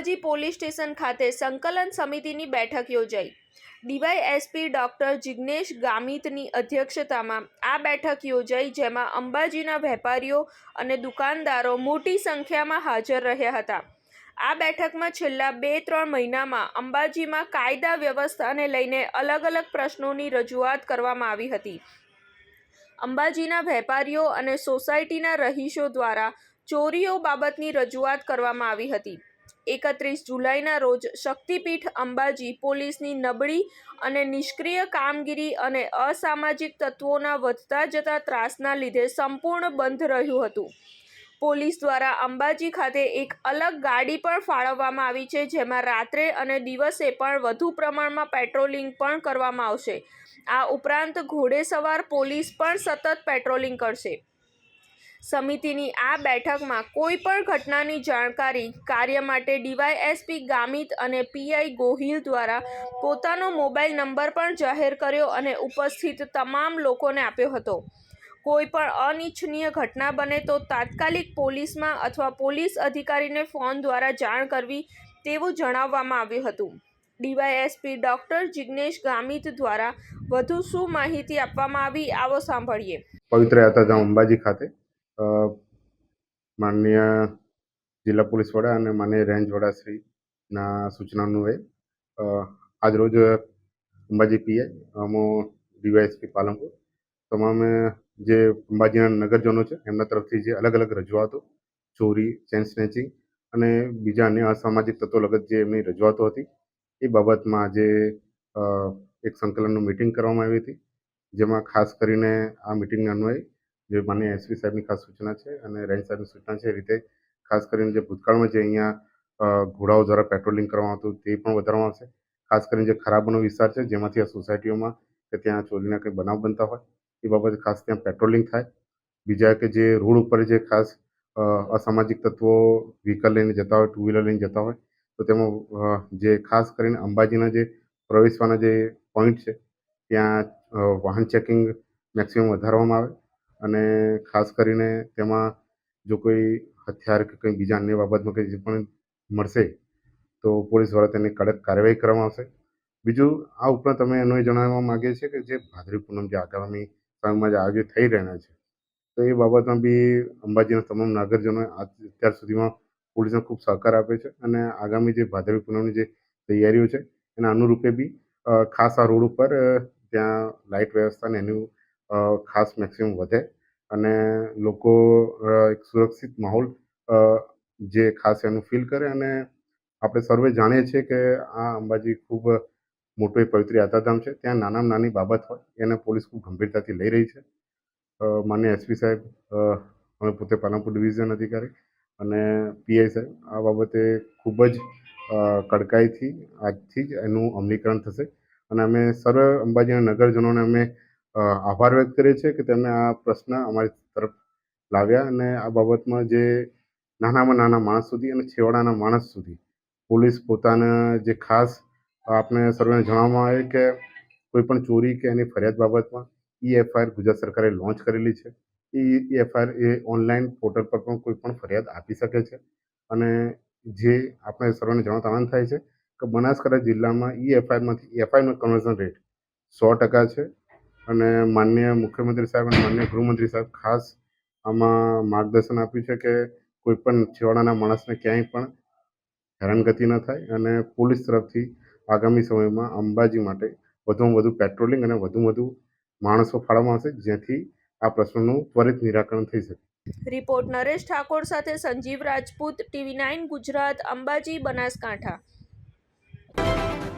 Ambaji police station ખાતે સંકલન સમિતિની બેઠક યોજાઈ. ડીવાયએસપી ડોક્ટર જિગ્નેશ ગામિતની અધ્યક્ષતામાં આ બેઠક યોજાઈ, જેમાં અંબાજીના વેપારીઓ અને દુકાનદારો મોટી સંખ્યામાં હાજર રહ્યા હતા. આ બેઠકમાં છેલ્લા બે ત્રણ મહિનામાં અંબાજીમાં કાયદા વ્યવસ્થાને લઈને અલગ અલગ પ્રશ્નોની રજૂઆત કરવામાં આવી હતી. અંબાજીના વેપારીઓ અને સોસાયટીના રહીશો દ્વારા ચોરીઓ બાબતની રજૂઆત કરવામાં આવી હતી. એકત્રીસ જુલાઈના રોજ શક્તિપીઠ અંબાજી પોલીસની નબળી અને નિષ્ક્રિય કામગીરી અને અસામાજિક તત્વોના વધતા જતા ત્રાસના લીધે સંપૂર્ણ બંધ રહ્યું હતું. પોલીસ દ્વારા અંબાજી ખાતે એક અલગ ગાડી પણ ફાળવવામાં આવી છે, જેમાં રાત્રે અને દિવસે પણ વધુ પ્રમાણમાં પેટ્રોલિંગ પણ કરવામાં આવશે. આ ઉપરાંત ઘોડેસવાર પોલીસ પણ સતત પેટ્રોલિંગ કરશે. સમિતિની આ બેઠકમાં કોઈ પણ ઘટનાની જાણકારી કાર્ય માટે ડીવાયએસપી ગામિત અને પીઆઈ ગોહિલ દ્વારા પોતાનો મોબાઈલ નંબર પણ જાહેર કર્યો અને ઉપસ્થિત તમામ લોકોને આપ્યો હતો. કોઈ પણ અનિચ્છનીય ઘટના બને તો તાત્કાલિક પોલીસમાં અથવા પોલીસ અધિકારીને ફોન દ્વારા જાણ કરવી તેવું જણાવવામાં આવ્યું હતું. ડીવાયએસપી ડોક્ટર જિગ્નેશ ગામિત દ્વારા વધુ શું માહિતી આપવામાં આવી આવો સાંભળીએ. પવિત્ર યાત્રાધામ અંબાજી ખાતે માનનીય જિલ્લા પોલીસ વડા અને માનનીય રેન્જ વડા શ્રીના સૂચના અન્વયે અ, આજરોજ અંબાજી પીઆઈ અમો ડીવાયએસપી પાલનપુર. તમામે જે અંબાજીના નગરજનો છે એમના તરફથી જે અલગ અલગ રજૂઆતો ચોરી ચેન સ્નેચિંગ અને બીજા અન્ય અસામાજિક તત્વો લગત જે એમની રજૂઆતો હતી એ બાબતમાં આજે એક સંકલનનું મિટિંગ કરવામાં આવી હતી જેમાં ખાસ કરીને આ મિટિંગ અન્વયે જે માનનીય એસપી સાહેબની ખાસ સૂચના છે અને રેન્જ સાહેબની સૂચના છે એ રીતે ખાસ કરીને જે ભૂતકાળમાં જે અહીંયા ઘોડાઓ દ્વારા પેટ્રોલિંગ કરવામાં આવતું તે પણ વધારવામાં આવશે. ખાસ કરીને જે ખરાબનો વિસ્તાર છે જેમાંથી આ સોસાયટીઓમાં કે ત્યાં ચોરીના કંઈ બનાવ બનતા હોય એ બાબતે ખાસ ત્યાં પેટ્રોલિંગ થાય. બીજા કે જે રોડ ઉપર જે ખાસ અસામાજિક તત્વો વ્હીકલ લઈને જતા હોય ટુ વ્હીલર લઈને જતા હોય, તો તેમાં જે ખાસ કરીને અંબાજીના જે પ્રવેશવાના જે પોઈન્ટ છે, ત્યાં વાહન ચેકિંગ મેક્સિમમ વધારવામાં આવે. અને ખાસ કરીને તેમાં જો કોઈ હથિયાર કે કંઈ બીજા અન્ય બાબતમાં કંઈ જે પણ મળશે, તો પોલીસ દ્વારા તેની કડક કાર્યવાહી કરવામાં આવશે. બીજું, આ ઉપરાંત અમે એનું એ જણાવવા માગીએ છીએ કે જે ભાદરવી પૂનમ જે આગામી સમયમાં જે આયોજિત થઈ રહેલા છે, તો એ બાબતમાં બી અંબાજીના તમામ નાગરજનોએ અત્યાર સુધીમાં પોલીસને ખૂબ સહકાર આપ્યો છે અને આગામી જે ભાદરવી પૂનમની જે તૈયારીઓ છે, એના અનુરૂપે બી ખાસ આ રોડ ઉપર ત્યાં લાઇટ વ્યવસ્થા અને એનું ખાસ મેક્સિમમ વધે. અને લોકો એક સુરક્ષિત માહોલ જે ખાસ એનું ફીલ કરે અને આપણે સર્વે જાણીએ છીએ કે આ અંબાજી ખૂબ મોટું એક પવિત્ર યાત્રાધામ છે. ત્યાં નાનામાં નાની બાબત હોય, એને પોલીસ ખૂબ ગંભીરતાથી લઈ રહી છે. માન્ય એસપી સાહેબ અમે પોતે પાલનપુર ડિવિઝન અધિકારી અને પીઆઈ સાહેબ, આ બાબતે ખૂબ જ કડકાઈથી, આજથી જ એનું અમલીકરણ થશે. અને અમે સર્વ અંબાજીના નગરજનોને અમે આભાર વ્યક્ત કરીએ છીએ કે તેમણે આ પ્રશ્ન અમારી તરફ લાવ્યા અને આ બાબતમાં જે નાનામાં નાના માણસ સુધી અને છેવાડાના માણસ સુધી પોલીસ પોતાના જે ખાસ આપને સર્વેને જણાવવામાં આવે કે કોઈ પણ ચોરી કે એની ફરિયાદ બાબતમાં ઈ એફઆઈઆર ગુજરાત સરકારે લોન્ચ કરેલી છે. એ એફઆઈઆર એ ઓનલાઈન પોર્ટલ પર પણ કોઈ પણ ફરિયાદ આપી શકે છે. અને જે આપણે સર્વેને જણાવતા આનંદ થાય છે કે બનાસકાંઠા જિલ્લામાં ઈ એફઆઈઆરમાંથી એફઆઈઆરનો કન્વર્ઝન રેટ સો ટકા છે. અને માનનીય મુખ્યમંત્રી સાહેબ અને માનનીય ગૃહમંત્રી સાહેબ ખાસ આમાં માર્ગદર્શન આપ્યું છે કે કોઈ પણ છેવાડાના માણસને ક્યાંય પણ હેરાનગતિ ન થાય અને પોલીસ તરફથી આગામી સમયમાં અંબાજી માટે વધુમાં વધુ પેટ્રોલિંગ અને વધુમાં વધુ માણસો ફાળવવામાં આવશે, જેથી આ પ્રશ્નનું ત્વરિત નિરાકરણ થઈ શકે. રિપોર્ટ નરેશ ઠાકોર સાથે સંજીવ રાજપૂત, ટીવી નાઇન ગુજરાત, અંબાજી, બનાસકાંઠા.